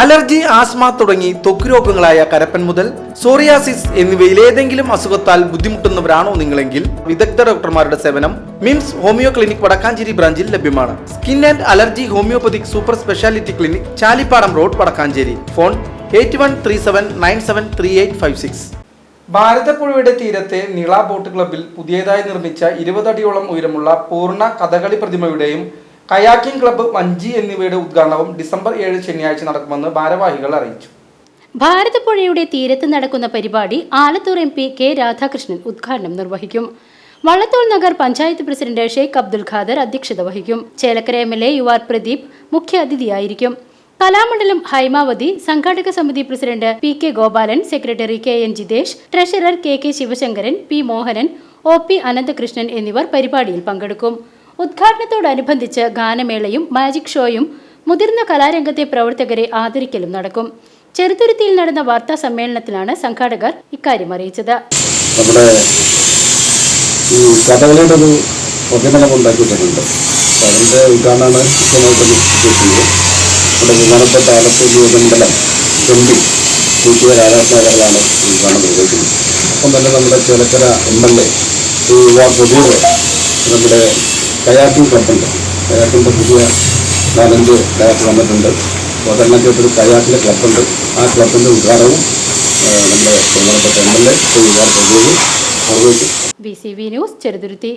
Allergy asthma തുടങ്ങി ത്വക്ക് രോഗങ്ങളായ കരപ്പൻ മുതൽ സോറിയാസിസ് എന്നിവയിൽ ഏതെങ്കിലും അസുഖത്താൽ ബുദ്ധിമുട്ടുന്നവരാണോ നിങ്ങളെങ്കിൽ വിദഗ്ധ ഡോക്ടർമാരുടെ സേവനം മിംസ് ഹോമിയോ ക്ലിനിക് വടക്കാഞ്ചേരി ബ്രാഞ്ചിൽ ലഭ്യമാണ്. Skin and allergy homeopathic super speciality clinic Chalippadam road Vadakkanchery. Phone eight one three seven nine seven three eight five six. ഭാരതപ്പുഴയുടെ തീരത്തെ നിള ബോട്ട് ക്ലബിൽ പുതിയതായി നിർമ്മിച്ച ഇരുപതടിയോളം ഉയരമുള്ള പൂർണ കഥകളി പ്രതിമയുടെയും കയാക്കിംഗ് ക്ലബ്ബ് വഞ്ചി എന്നിവയുടെ ഉദ്ഘാടനവും ഡിസംബർ ഏഴ് ശനിയാഴ്ച നടക്കുമെന്ന് ഭാരവാഹികൾ അറിയിച്ചു. ഭാരതപ്പുഴയുടെ തീരത്ത് നടക്കുന്ന പരിപാടി Alathur M P K Radhakrishnan ഉദ്ഘാടനം നിർവഹിക്കും. വള്ളത്തോൾ നഗർ പഞ്ചായത്ത് പ്രസിഡന്റ് ഷെയ്ഖ് അബ്ദുൽ ഖാദർ അധ്യക്ഷത വഹിക്കും. Chelakkara M L A U Pradeep മുഖ്യാതിഥിയായിരിക്കും Kalamandalam Hymavathi സംഘാടക സമിതി president P K Gopalan secretary K N Jithesh treasurer K K Sivasankaran P Mohanan O P Anandakrishnan എന്നിവർ പരിപാടിയിൽ പങ്കെടുക്കും. ഉദ്ഘാടനത്തോടനുബന്ധിച്ച് ഗാനമേളയും മാജിക് ഷോയും മുതിർന്ന കലാരംഗത്തെ പ്രവർത്തകരെ ആദരിക്കലും നടക്കും. ചെറുതുരുത്തിയിൽ നടന്ന വാർത്താ സമ്മേളനത്തിലാണ് സംഘാടകർ ഇക്കാര്യം അറിയിച്ചത്. നമ്മുടെ ഈ കഥകളിയുടെ ഒരു പ്രതിമലം ഉണ്ടാക്കിയിട്ടുണ്ട്. അതിന്റെ ഉദ്ഘാടനമാണ് മുഖ്യമായിട്ട് നിശ്ചയിക്കുന്നത് നമ്മുടെ ബഹുമാനപ്പെട്ട ആലത്തൂർ യുവമണ്ഡലം എംപി സി പി രാധാകൃഷ്ണകാരനാണ് ഉദ്ഘാടനം നിർവഹിക്കുന്നത് ഒപ്പം തന്നെ നമ്മുടെ Chelakkara M L A Shri യുവാ നമ്മുടെ കയാക്കിംഗ് ക്ലബുണ്ട് കയാക്കിന്റെ പുതിയ നാലഞ്ച് കയാക്ക് വന്നിട്ടുണ്ട് അപ്പോൾ അതെല്ലാം കേട്ടൊരു കയാക്കിന്റെ ക്ലബുണ്ട് ആ ക്ലബിന്റെ ഉദ്ഘാടനവും ആ, നമ്മുടെ ബഹുമാനപ്പെട്ട എം എൽ എ ശ്രീ യുവാ പ്രദീപ് നിർവഹിക്കും B C V news Cheruthuruthy